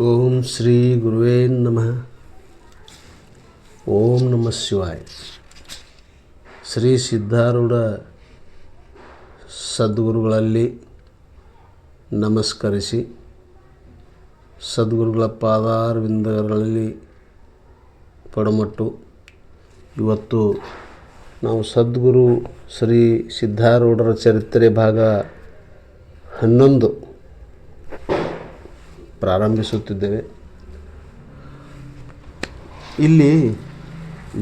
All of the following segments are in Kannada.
ಓಂ ಶ್ರೀ ಗುರುವೇ ನಮಃ. ಓಂ ನಮಃ ಶಿವಾಯ. ಶ್ರೀ ಸಿದ್ಧಾರೂಢ ಸದ್ಗುರುಗಳಲ್ಲಿ ನಮಸ್ಕರಿಸಿ ಸದ್ಗುರುಗಳ ಪಾದಾರವಿಂದಗಳಲ್ಲಿ ಪಡಮಟ್ಟು. ಇವತ್ತು ನಾವು ಸದ್ಗುರು ಶ್ರೀ ಸಿದ್ಧಾರೂಢರ ಚರಿತ್ರೆ ಭಾಗ ಹನ್ನೊಂದು. ಪ್ರಾರಂಭಿಸುತ್ತಿದ್ದೇವೆ. ಇಲ್ಲಿ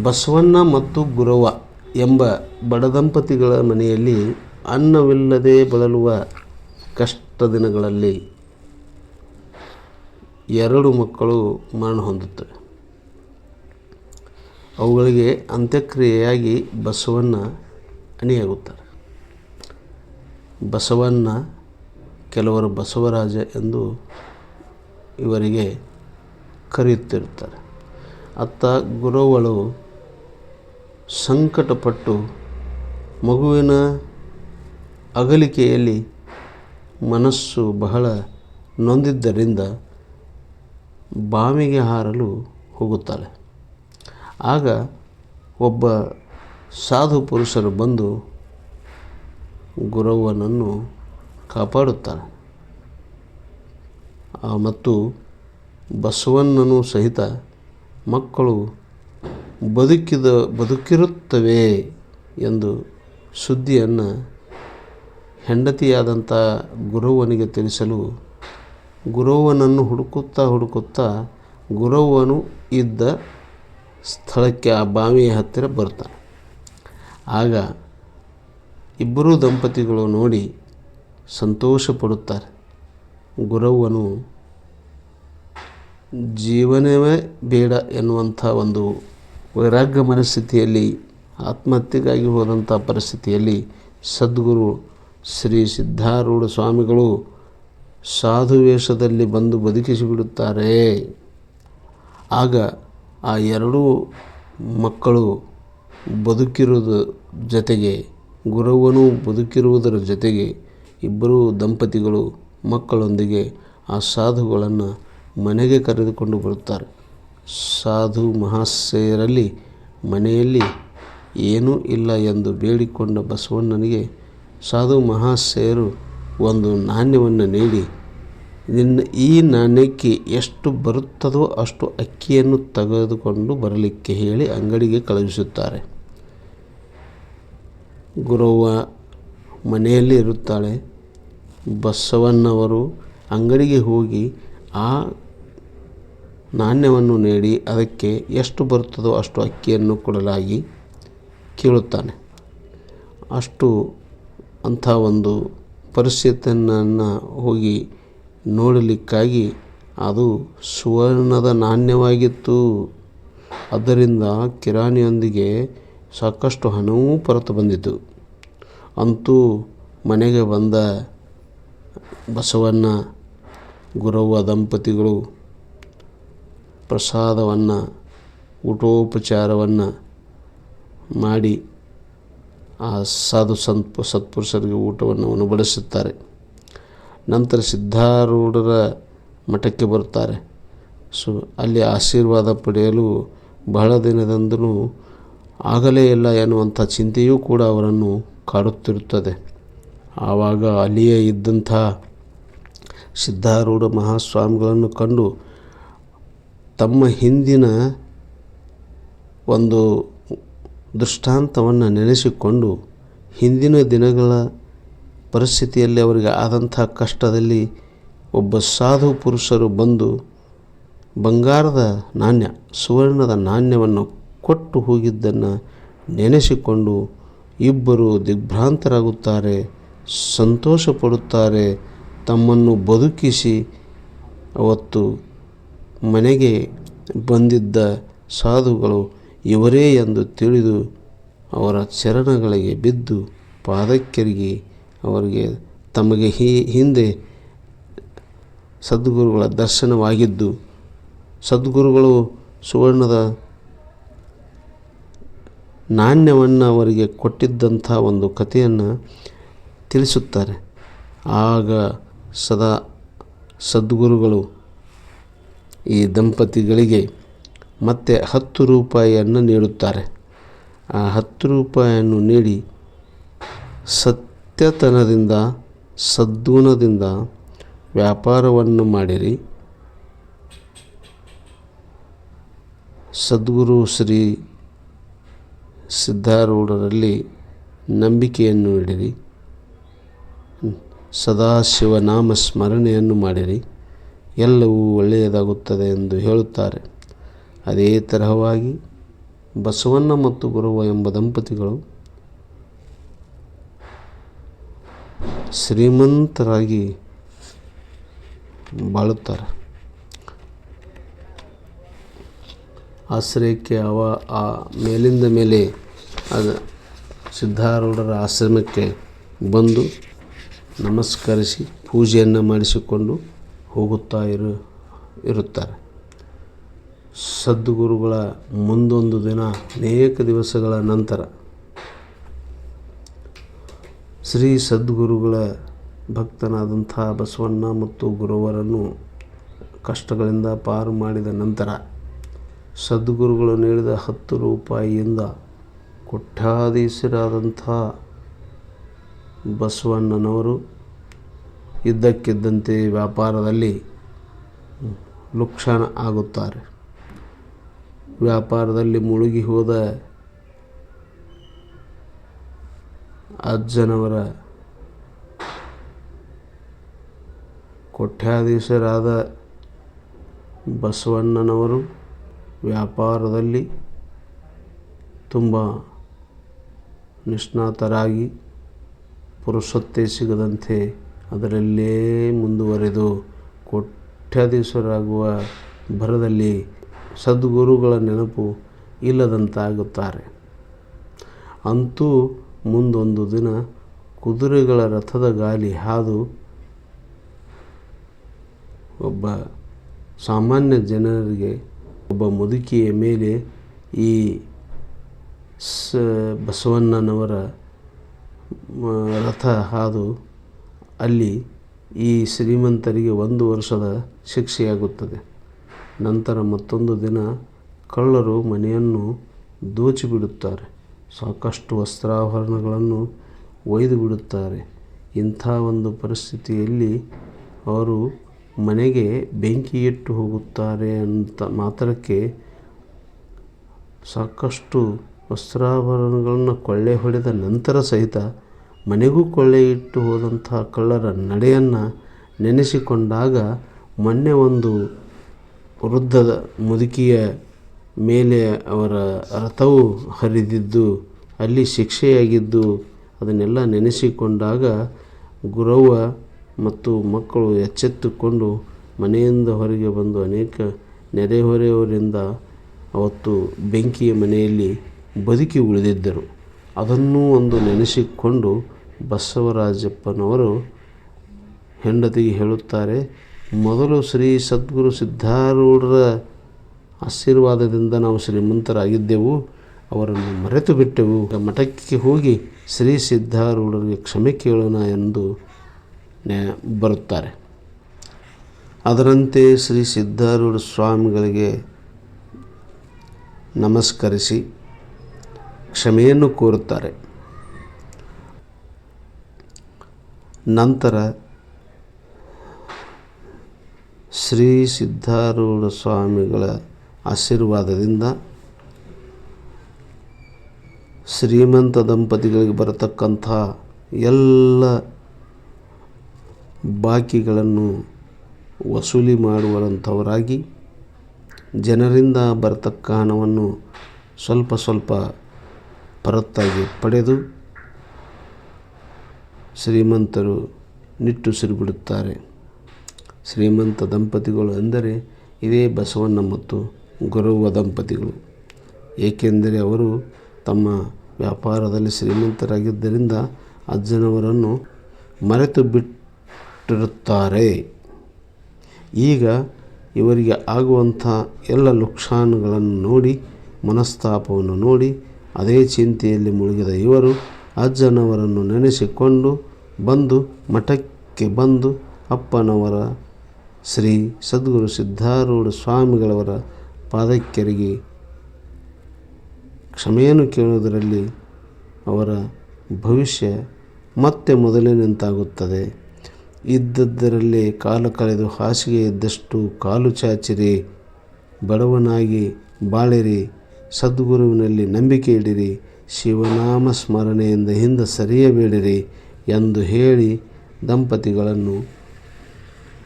ಬಸವಣ್ಣ ಮತ್ತು ಗುರವ ಎಂಬ ಬಡದಂಪತಿಗಳ ಮನೆಯಲ್ಲಿ ಅನ್ನವಿಲ್ಲದೆ ಬಳಲುವ ಕಷ್ಟ ದಿನಗಳಲ್ಲಿ ಎರಡು ಮಕ್ಕಳು ಮರಣ ಹೊಂದುತ್ತವೆ. ಅವುಗಳಿಗೆ ಅಂತ್ಯಕ್ರಿಯೆಯಾಗಿ ಬಸವಣ್ಣ ಅಣಿಯಾಗುತ್ತಾರೆ. ಬಸವಣ್ಣ ಕೆಲವರು ಬಸವರಾಜ ಎಂದು ಇವರಿಗೆ ಕರೆಯುತ್ತಿರುತ್ತಾರೆ. ಅತ್ತ ಗುರುಗಳು ಸಂಕಟಪಟ್ಟು ಮಗುವಿನ ಅಗಲಿಕೆಯಲ್ಲಿ ಮನಸ್ಸು ಬಹಳ ನೊಂದಿದ್ದರಿಂದ ಬಾವಿಗೆ ಹಾರಲು ಹೋಗುತ್ತಾಳೆ. ಆಗ ಒಬ್ಬ ಸಾಧು ಪುರುಷರು ಬಂದು ಗುರವ್ವನನ್ನು ಕಾಪಾಡುತ್ತಾರೆ. ಮತ್ತು ಬಸವಣ್ಣನೂ ಸಹಿತ ಮಕ್ಕಳು ಬದುಕಿದ, ಬದುಕಿರುತ್ತವೆ ಎಂದು ಸುದ್ದಿಯನ್ನು ಹೆಂಡತಿಯಾದಂಥ ಗುರವ್ವನಿಗೆ ತಿಳಿಸಲು ಗುರವ್ವನನ್ನು ಹುಡುಕುತ್ತಾ ಹುಡುಕುತ್ತಾ ಗುರವ್ವನು ಇದ್ದ ಸ್ಥಳಕ್ಕೆ ಆ ಬಾವಿಯ ಹತ್ತಿರ ಬರ್ತಾನೆ. ಆಗ ಇಬ್ಬರೂ ದಂಪತಿಗಳು ನೋಡಿ ಸಂತೋಷ ಪಡುತ್ತಾರೆ ಗುರವ್ವನು ಜೀವನವೇ ಬೇಡ ಎನ್ನುವಂಥ ಒಂದು ವೈರಾಗ್ಯ ಮನಸ್ಥಿತಿಯಲ್ಲಿ, ಆತ್ಮಹತ್ಯೆಗಾಗಿ ಹೋದಂಥ ಪರಿಸ್ಥಿತಿಯಲ್ಲಿ ಸದ್ಗುರು ಶ್ರೀ ಸಿದ್ಧಾರೂಢ ಸ್ವಾಮಿಗಳು ಸಾಧುವೇಷದಲ್ಲಿ ಬಂದು ಬದುಕಿಸಿಬಿಡುತ್ತಾರೆ. ಆಗ ಆ ಎರಡೂ ಮಕ್ಕಳು ಬದುಕಿರುವುದ ಜೊತೆಗೆ ಗುರುವನು ಬದುಕಿರುವುದರ ಜೊತೆಗೆ ಇಬ್ಬರೂ ದಂಪತಿಗಳು ಮಕ್ಕಳೊಂದಿಗೆ ಆ ಸಾಧುಗಳನ್ನು ಮನೆಗೆ ಕರೆದುಕೊಂಡು ಬರುತ್ತಾರೆ. ಸಾಧು ಮಹಾಶಯರಲ್ಲಿ ಮನೆಯಲ್ಲಿ ಏನೂ ಇಲ್ಲ ಎಂದು ಬೇಡಿಕೊಂಡ ಬಸವಣ್ಣನಿಗೆ ಸಾಧು ಮಹಾಶಯರು ಒಂದು ನಾಣ್ಯವನ್ನು ನೀಡಿ, ನಿನ್ನ ಈ ನಾಣ್ಯಕ್ಕೆ ಎಷ್ಟು ಬರುತ್ತದೋ ಅಷ್ಟು ಅಕ್ಕಿಯನ್ನು ತೆಗೆದುಕೊಂಡು ಬರಲಿಕ್ಕೆ ಹೇಳಿ ಅಂಗಡಿಗೆ ಕಳುಹಿಸುತ್ತಾರೆ. ಗುರುವ ಮನೆಯಲ್ಲಿ ಇರುತ್ತಾಳೆ. ಬಸವಣ್ಣವರು ಅಂಗಡಿಗೆ ಹೋಗಿ ಆ ನಾಣ್ಯವನ್ನು ನೀಡಿ ಅದಕ್ಕೆ ಎಷ್ಟು ಬರುತ್ತದೋ ಅಷ್ಟು ಅಕ್ಕಿಯನ್ನು ಕೊಡಲಾಗಿ ಕೇಳುತ್ತಾನೆ. ಅಷ್ಟು ಅಂಥ ಒಂದು ಪರಿಸ್ಥಿತಿಯನ್ನು ಹೋಗಿ ನೋಡಲಿಕ್ಕಾಗಿ ಅದು ಸುವರ್ಣದ ನಾಣ್ಯವಾಗಿತ್ತು. ಅದರಿಂದ ಕಿರಾಣಿಯೊಂದಿಗೆ ಸಾಕಷ್ಟು ಹಣವೂ ಹೊರತು ಬಂದಿತು ಅಂತೂ ಮನೆಗೆ ಬಂದ ಬಸವಣ್ಣ, ಗುರವ್ವ ದಂಪತಿಗಳು, ಪ್ರಸಾದವನ್ನು, ಊಟೋಪಚಾರವನ್ನು ಮಾಡಿ ಆ ಸಾಧು ಸಂತ್ ಸತ್ಪುರುಷರಿಗೆ ಊಟವನ್ನು ಉಣಬಡಿಸುತ್ತಾರೆ ನಂತರ ಸಿದ್ಧಾರೂಢರ ಮಠಕ್ಕೆ ಬರುತ್ತಾರೆ. ಸೊ, ಅಲ್ಲಿ ಆಶೀರ್ವಾದ ಪಡೆಯಲು ಬಹಳ ದಿನದಂದೂ ಆಗಲೇ ಇಲ್ಲ ಎನ್ನುವಂಥ ಚಿಂತೆಯೂ ಕೂಡ ಅವರನ್ನು ಕಾಡುತ್ತಿರುತ್ತದೆ. ಆವಾಗ ಅಲ್ಲಿಯೇ ಇದ್ದಂಥ ಸಿದ್ಧಾರೂಢ ಮಹಾಸ್ವಾಮಿಗಳನ್ನು ಕಂಡು ತಮ್ಮ ಹಿಂದಿನ ಒಂದು ದೃಷ್ಟಾಂತವನ್ನು ನೆನೆಸಿಕೊಂಡು ಹಿಂದಿನ ದಿನಗಳ ಪರಿಸ್ಥಿತಿಯಲ್ಲಿ ಅವರಿಗೆ ಆದಂಥ ಕಷ್ಟದಲ್ಲಿ ಒಬ್ಬ ಸಾಧು ಪುರುಷರು ಬಂದು ಬಂಗಾರದ ನಾಣ್ಯ, ಸುವರ್ಣದ ನಾಣ್ಯವನ್ನು ಕೊಟ್ಟು ಹೋಗಿದ್ದನ್ನು ನೆನೆಸಿಕೊಂಡು ಇಬ್ಬರು ದಿಗ್ಭ್ರಾಂತರಾಗುತ್ತಾರೆ ಸಂತೋಷ ಪಡುತ್ತಾರೆ ತಮ್ಮನ್ನು ಬದುಕಿಸಿ ಅವತ್ತು ಮನೆಗೆ ಬಂದಿದ್ದ ಸಾಧುಗಳು ಇವರೇ ಎಂದು ತಿಳಿದು ಅವರ ಚರಣಗಳಿಗೆ ಬಿದ್ದು ಪಾದಕ್ಕೆರಗಿ ಅವರಿಗೆ ತಮಗೆ ಹಿ, ಹಿಂದೆ ಸದ್ಗುರುಗಳ ದರ್ಶನವಾಗಿದ್ದು, ಸದ್ಗುರುಗಳು ಸುವರ್ಣದ ನಾಣ್ಯವನ್ನು ಅವರಿಗೆ ಕೊಟ್ಟಿದ್ದಂಥ ಒಂದು ಕಥೆಯನ್ನು ತಿಳಿಸುತ್ತಾರೆ. ಆಗ ಸದಾ ಸದ್ಗುರುಗಳು. ಈ ದಂಪತಿಗಳಿಗೆ ಮತ್ತೆ ಹತ್ತು ರೂಪಾಯಿಯನ್ನು ನೀಡುತ್ತಾರೆ. ಆ ಹತ್ತು ರೂಪಾಯಿಯನ್ನು ನೀಡಿ ಸತ್ಯತನದಿಂದ, ಸದ್ಗುಣದಿಂದ ವ್ಯಾಪಾರವನ್ನು ಮಾಡಿರಿ. ಸದ್ಗುರು ಶ್ರೀ ಸಿದ್ಧಾರೂಢರಲ್ಲಿ ನಂಬಿಕೆಯನ್ನು ಇಡಿರಿ ಸದಾಶಿವನಾಮ ಸ್ಮರಣೆಯನ್ನು ಮಾಡಿರಿ. ಎಲ್ಲವೂ ಒಳ್ಳೆಯದಾಗುತ್ತದೆ ಎಂದು ಹೇಳುತ್ತಾರೆ. ಅದೇ ತರಹವಾಗಿ ಬಸವಣ್ಣ ಮತ್ತು ಗುರುವ ಎಂಬ ದಂಪತಿಗಳು ಶ್ರೀಮಂತರಾಗಿ ಬಾಳುತ್ತಾರೆ. ಆಶ್ರಯಕ್ಕೆ ಅವ ಆ ಮೇಲಿಂದ ಮೇಲೆ ಅದು ಸಿದ್ಧಾರೂಢರ ಆಶ್ರಮಕ್ಕೆ ಬಂದು ನಮಸ್ಕರಿಸಿ ಪೂಜೆಯನ್ನು ಮಾಡಿಸಿಕೊಂಡು ಹೋಗುತ್ತಾ ಇರು, ಇರುತ್ತಾರೆ. ಸದ್ಗುರುಗಳ ಮುಂದೊಂದು ದಿನ ಅನೇಕ ದಿವಸಗಳ ನಂತರ ಶ್ರೀ ಸದ್ಗುರುಗಳ ಭಕ್ತನಾದಂಥ ಬಸವಣ್ಣ ಮತ್ತು ಗುರುವರನ್ನು ಕಷ್ಟಗಳಿಂದ ಪಾರು ಮಾಡಿದ ನಂತರ ಸದ್ಗುರುಗಳು ನೀಡಿದ ಹತ್ತು ರೂಪಾಯಿಯಿಂದ ಕೊಟ್ಟಾಧೀಶರಾದಂಥ ಬಸವಣ್ಣನವರು ಇದ್ದಕ್ಕಿದ್ದಂತೆ ವ್ಯಾಪಾರದಲ್ಲಿ ಲುಕ್ಷಾನ ಆಗುತ್ತಾರೆ. ವ್ಯಾಪಾರದಲ್ಲಿ ಮುಳುಗಿ ಹೋದ ಅಜ್ಜನವರ ಕೊಠ್ಯಾಧೀಶರಾದ ಬಸವಣ್ಣನವರು ವ್ಯಾಪಾರದಲ್ಲಿ ತುಂಬ ನಿಷ್ಣಾತರಾಗಿ ಪುರುಷೊತ್ತೆ ಸಿಗದಂತೆ ಅದರಲ್ಲೇ ಮುಂದುವರೆದು ಕೋಟ್ಯಾಧೀಶರಾಗುವ ಭರದಲ್ಲಿ ಸದ್ಗುರುಗಳ ನೆನಪು ಇಲ್ಲದಂತಾಗುತ್ತಾರೆ. ಅಂತೂ ಮುಂದೊಂದು ದಿನ ಕುದುರೆಗಳ ರಥದ ಗಾಲಿ ಹಾದು ಒಬ್ಬ ಸಾಮಾನ್ಯ ಜನರಿಗೆ ಒಬ್ಬ ಮುದುಕಿಯ ಮೇಲೆ ಈ ಸ ಬಸವಣ್ಣನವರ ರಥ ಹಾದು ಅಲ್ಲಿ ಈ ಶ್ರೀಮಂತರಿಗೆ ಒಂದು ವರ್ಷದ ಶಿಕ್ಷೆಯಾಗುತ್ತದೆ. ನಂತರ ಮತ್ತೊಂದು ದಿನ ಕಳ್ಳರು ಮನೆಯನ್ನು ದೋಚಿಬಿಡುತ್ತಾರೆ ಸಾಕಷ್ಟು ವಸ್ತ್ರಾಭರಣಗಳನ್ನು ಒಯ್ದು ಬಿಡುತ್ತಾರೆ. ಇಂಥ ಒಂದು ಪರಿಸ್ಥಿತಿಯಲ್ಲಿ ಅವರು ಮನೆಗೆ ಬೆಂಕಿ ಇಟ್ಟು ಹೋಗುತ್ತಾರೆ ಅಂತ ಮಾತ್ರಕ್ಕೆ ಸಾಕಷ್ಟು ವಸ್ತ್ರಾಭರಣಗಳನ್ನು ಕೊಳ್ಳೆ ಹೊಡೆದ ನಂತರ ಸಹಿತ ಮನೆಗೂ ಕೊಳ್ಳೆ ಇಟ್ಟು ಹೋದಂಥ ಕಳ್ಳರ ನಡೆಯನ್ನು ನೆನೆಸಿಕೊಂಡಾಗ ಮೊನ್ನೆ ಒಂದು ವೃದ್ಧದ ಮುದುಕಿಯ ಮೇಲೆ ಅವರ ರಥವು ಹರಿದಿದ್ದು, ಅಲ್ಲಿ ಶಿಕ್ಷೆಯಾಗಿದ್ದು ಅದನ್ನೆಲ್ಲ ನೆನೆಸಿಕೊಂಡಾಗ ಗುರವ್ವ ಮತ್ತು ಮಕ್ಕಳು ಎಚ್ಚೆತ್ತುಕೊಂಡು ಮನೆಯಿಂದ ಹೊರಗೆ ಬಂದು ಅನೇಕ ನೆರೆಹೊರೆಯವರಿಂದ ಅವತ್ತು ಬೆಂಕಿಯ ಮನೆಯಲ್ಲಿ ಬದುಕಿ ಉಳಿದಿದ್ದರು. ಅದನ್ನು ಒಂದು ನೆನೆಸಿಕೊಂಡು ಬಸವರಾಜಪ್ಪನವರು ಹೆಂಡತಿಗೆ ಹೇಳುತ್ತಾರೆ, ಮೊದಲು ಶ್ರೀ ಸದ್ಗುರು ಸಿದ್ಧಾರೂಢರ ಆಶೀರ್ವಾದದಿಂದ ನಾವು ಶ್ರೀಮಂತರಾಗಿದ್ದೆವು, ಅವರನ್ನು ಮರೆತು ಬಿಟ್ಟೆವು. ಮಠಕ್ಕೆ ಹೋಗಿ ಶ್ರೀ ಸಿದ್ಧಾರೂಢರಿಗೆ ಕ್ಷಮೆ ಕೇಳೋಣ ಎಂದು ಬರುತ್ತಾರೆ. ಅದರಂತೆ ಶ್ರೀ ಸಿದ್ಧಾರೂಢ ಸ್ವಾಮಿಗಳಿಗೆ ನಮಸ್ಕರಿಸಿ ಕ್ಷಮೆಯನ್ನು ಕೋರುತ್ತಾರೆ. ನಂತರ ಶ್ರೀ ಸಿದ್ಧಾರೂಢ ಸ್ವಾಮಿಗಳ ಆಶೀರ್ವಾದದಿಂದ ಶ್ರೀಮಂತ ದಂಪತಿಗಳಿಗೆ ಬರತಕ್ಕಂಥ ಎಲ್ಲ ಬಾಕಿಗಳನ್ನು ವಸೂಲಿ ಮಾಡುವಂಥವರಾಗಿ ಜನರಿಂದ ಬರತಕ್ಕ ಹಣವನ್ನು ಸ್ವಲ್ಪ ಸ್ವಲ್ಪ ಪರತ್ತಾಗಿ ಪಡೆದು ಶ್ರೀಮಂತರು ನಿಟ್ಟುಸಿರು ಬಿಡುತ್ತಾರೆ ಶ್ರೀಮಂತ ದಂಪತಿಗಳು ಎಂದರೆ ಇದೇ ಬಸವಣ್ಣ ಮತ್ತು ಗುರವ್ವ ದಂಪತಿಗಳು. ಏಕೆಂದರೆ ಅವರು ತಮ್ಮ ವ್ಯಾಪಾರದಲ್ಲಿ ಶ್ರೀಮಂತರಾಗಿದ್ದರಿಂದ ಅಜ್ಜನವರನ್ನು ಮರೆತು ಬಿಟ್ಟಿರುತ್ತಾರೆ ಈಗ ಇವರಿಗೆ ಆಗುವಂಥ ಎಲ್ಲ ಲುಕ್ಷಾನುಗಳನ್ನು ನೋಡಿ, ಮನಸ್ತಾಪವನ್ನು ನೋಡಿ ಅದೇ ಚಿಂತೆಯಲ್ಲಿ ಮುಳುಗಿದ ಇವರು ಅಜ್ಜನವರನ್ನು ನೆನೆಸಿಕೊಂಡು ಬಂದು ಮಠಕ್ಕೆ ಬಂದು ಅಪ್ಪನವರ ಶ್ರೀ ಸದ್ಗುರು ಸಿದ್ಧಾರೂಢ ಸ್ವಾಮಿಗಳವರ ಪಾದಕ್ಕೆರಗಿ ಕ್ಷಮೆಯನ್ನು ಕೇಳುವುದರಲ್ಲಿ ಅವರ ಭವಿಷ್ಯ ಮತ್ತೆ ಮೊದಲಿನಂತಾಗುತ್ತದೆ ಇದ್ದದ್ದರಲ್ಲೇ ಕಾಲು ಕಳೆದು ಹಾಸಿಗೆ ಇದ್ದಷ್ಟು ಕಾಲು ಚಾಚಿರಿ, ಬಡವನಾಗಿ ಬಾಳಿರಿ ಸದ್ಗುರುವಿನಲ್ಲಿ ನಂಬಿಕೆ ಇಡಿರಿ. ಶಿವನಾಮ ಸ್ಮರಣೆಯಿಂದ ಹಿಂದೆ ಸರಿಯಬೇಡಿರಿ ಎಂದು ಹೇಳಿ ದಂಪತಿಗಳನ್ನು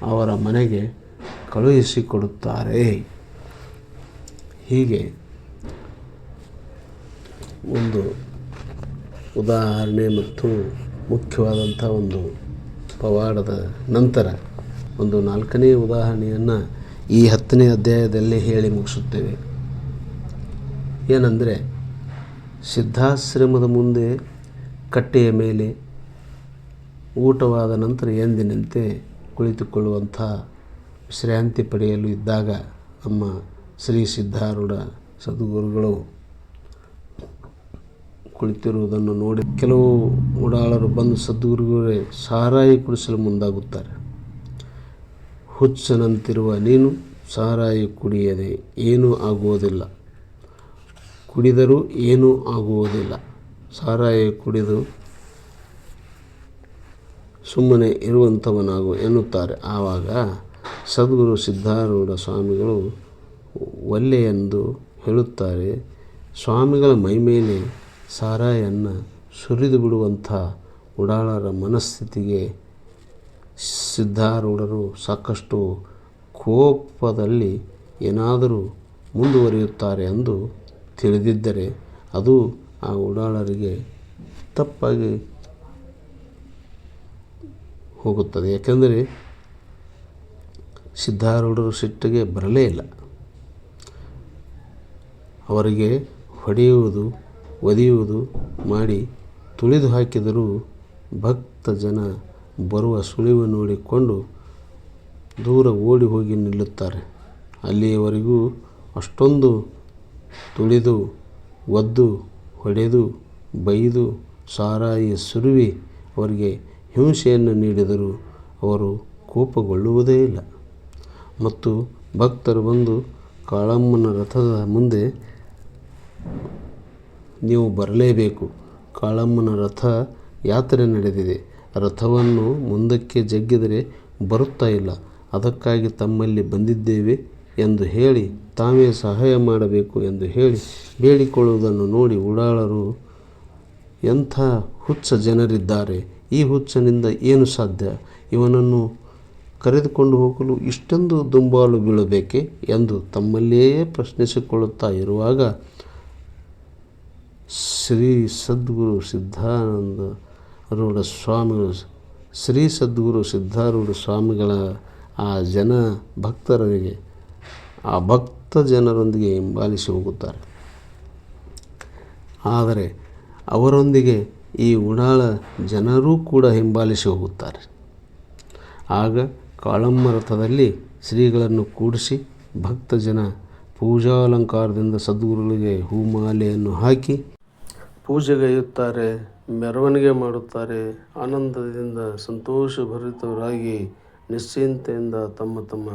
ಅವರ ಮನೆಗೆ ಕಳುಹಿಸಿಕೊಡುತ್ತಾರೆ. ಹೀಗೆ ಒಂದು ಉದಾಹರಣೆ ಮತ್ತು ಮುಖ್ಯವಾದಂಥ ಒಂದು ಪವಾಡದ ನಂತರ ಒಂದು ನಾಲ್ಕನೇ ಉದಾಹರಣೆಯನ್ನು ಈ ಹತ್ತನೇ ಅಧ್ಯಾಯದಲ್ಲಿ ಹೇಳಿ ಮುಗಿಸುತ್ತೇವೆ. ಏನಂದರೆ ಸಿದ್ಧಾಶ್ರಮದ ಮುಂದೆ ಕಟ್ಟೆಯ ಮೇಲೆ ಊಟವಾದ ನಂತರ ಎಂದಿನಂತೆ ಕುಳಿತುಕೊಳ್ಳುವಂಥ ವಿಶ್ರಾಂತಿ ಪಡೆಯಲು ಇದ್ದಾಗ ನಮ್ಮ ಶ್ರೀ ಸಿದ್ಧಾರೂಢ ಸದ್ಗುರುಗಳು ಕುಳಿತಿರುವುದನ್ನು ನೋಡಿ ಕೆಲವು ಉಡಾಳರು ಬಂದು ಸದ್ಗುರುಗಳೇ ಸಾರಾಯಿ ಕುಡಿಸಲು ಮುಂದಾಗುತ್ತಾರೆ. ಹುಚ್ಚನಂತಿರುವ ನೀನು ಸಾರಾಯಿ ಕುಡಿಯದೆ ಏನೂ ಆಗುವುದಿಲ್ಲ. ಕುಡಿದರೂ ಏನೂ ಆಗುವುದಿಲ್ಲ. ಸಾರಾಯಿ ಕುಡಿದು ಸುಮ್ಮನೆ ಇರುವಂಥವನಾಗು ಎನ್ನುತ್ತಾರೆ. ಆವಾಗ ಸದ್ಗುರು ಸಿದ್ಧಾರೂಢ ಸ್ವಾಮಿಗಳು ಒಲ್ಲೆ ಎಂದು ಹೇಳುತ್ತಾರೆ, ಸ್ವಾಮಿಗಳ ಮೈಮೇಲೆ ಸಾರಾಯನ್ನು ಸುರಿದು ಬಿಡುವಂಥ ಉಡಾಳರ ಮನಸ್ಥಿತಿಗೆ ಸಿದ್ಧಾರೂಢರು ಸಾಕಷ್ಟು ಕೋಪದಲ್ಲಿ ಏನಾದರೂ ಮುಂದುವರಿಯುತ್ತಾರೆ ಎಂದು ತಿಳಿದಿದ್ದರೆ ಅದು ಆ ಉಡಾಳರಿಗೆ ತಪ್ಪಾಗಿ ಹೋಗುತ್ತದೆ. ಯಾಕೆಂದರೆ ಸಿದ್ಧಾರೂಢರು ಸಿಟ್ಟಿಗೆ ಬರಲೇ ಇಲ್ಲ. ಅವರಿಗೆ ಹೊಡೆಯುವುದು, ಒದೆಯುವುದು ಮಾಡಿ ತುಳಿದು ಹಾಕಿದರೂ ಭಕ್ತ ಜನ ಬರುವ ಸುಳಿವು ನೋಡಿಕೊಂಡು ದೂರ ಓಡಿ ಹೋಗಿ ನಿಲ್ಲುತ್ತಾರೆ. ಅಲ್ಲಿಯವರೆಗೂ ಅಷ್ಟೊಂದು ತುಳಿದು, ಒದ್ದು, ಹೊಡೆದು, ಬೈದು, ಸಾರಾಯಿ ಸುರುವಿ ಅವರಿಗೆ ಹಿಂಸೆಯನ್ನು ನೀಡಿದರೂ ಅವರು ಕೋಪಗೊಳ್ಳುವುದೇ ಇಲ್ಲ. ಮತ್ತು ಭಕ್ತರು ಬಂದು ಕಾಳಮ್ಮನ ರಥದ ಮುಂದೆ, ನೀವು ಬರಲೇಬೇಕು. ಕಾಳಮ್ಮನ ರಥ ಯಾತ್ರೆ ನಡೆದಿದೆ. ರಥವನ್ನು ಮುಂದಕ್ಕೆ ಜಗ್ಗಿದರೆ ಬರುತ್ತಾ ಇಲ್ಲ. ಅದಕ್ಕಾಗಿ ತಮ್ಮಲ್ಲಿ ಬಂದಿದ್ದೇವೆ. ಎಂದು ಹೇಳಿ ತಾವೇ ಸಹಾಯ ಮಾಡಬೇಕು ಎಂದು ಹೇಳಿ ಬೇಡಿಕೊಳ್ಳುವುದನ್ನು ನೋಡಿ ಉಡಾಳರು ಎಂಥ ಹುಚ್ಚ ಜನರಿದ್ದಾರೆ. ಈ ಹುಚ್ಚನಿಂದ ಏನು ಸಾಧ್ಯ? ಇವನನ್ನು ಕರೆದುಕೊಂಡು ಹೋಗಲು ಇಷ್ಟೊಂದು ದುಂಬಾಲು ಬೀಳಬೇಕೆ ಎಂದು ತಮ್ಮಲ್ಲಿಯೇ ಪ್ರಶ್ನಿಸಿಕೊಳ್ಳುತ್ತಾ ಇರುವಾಗ ಶ್ರೀ ಸದ್ಗುರು ಸಿದ್ಧಾನಂದ ರೂಢ ಸ್ವಾಮಿಗಳು ಶ್ರೀ ಸದ್ಗುರು ಸಿದ್ಧಾರೂಢ ಸ್ವಾಮಿಗಳ ಆ ಜನ ಭಕ್ತರಿಗೆ ಆ ಭಕ್ತ ಜನರೊಂದಿಗೆ ಹಿಂಬಾಲಿಸಿ ಹೋಗುತ್ತಾರೆ. ಆದರೆ ಅವರೊಂದಿಗೆ ಈ ಉಡಾಳ ಜನರೂ ಕೂಡ ಹಿಂಬಾಲಿಸಿ ಹೋಗುತ್ತಾರೆ. ಆಗ ಕಾಳಮ್ಮ ರಥದಲ್ಲಿ ಶ್ರೀಗಳನ್ನು ಕೂಡಿಸಿ ಭಕ್ತ ಜನ ಪೂಜಾಲಂಕಾರದಿಂದ ಸದ್ಗುರುಗಳಿಗೆ ಹೂಮಾಲೆಯನ್ನು ಹಾಕಿ ಪೂಜೆಗೈಯುತ್ತಾರೆ, ಮೆರವಣಿಗೆ ಮಾಡುತ್ತಾರೆ, ಆನಂದದಿಂದ ಸಂತೋಷಭರಿತವರಾಗಿ ನಿಶ್ಚಿಂತೆಯಿಂದ ತಮ್ಮ ತಮ್ಮ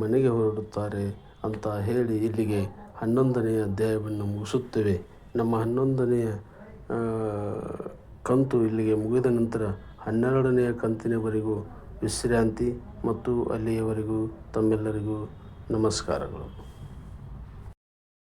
ಮನೆಗೆ ಹೊರಡುತ್ತಾರೆ ಅಂತ ಹೇಳಿ ಇಲ್ಲಿಗೆ ಹನ್ನೊಂದನೆಯ ಅಧ್ಯಾಯವನ್ನು ಮುಗಿಸುತ್ತೇವೆ. ನಮ್ಮ ಹನ್ನೊಂದನೆಯ ಕಂತು ಇಲ್ಲಿಗೆ ಮುಗಿದ ನಂತರ ಹನ್ನೆರಡನೆಯ ಕಂತಿನವರೆಗೂ ವಿಶ್ರಾಂತಿ ಮತ್ತು ಅಲ್ಲಿಯವರೆಗೂ ತಮ್ಮೆಲ್ಲರಿಗೂ ನಮಸ್ಕಾರಗಳು.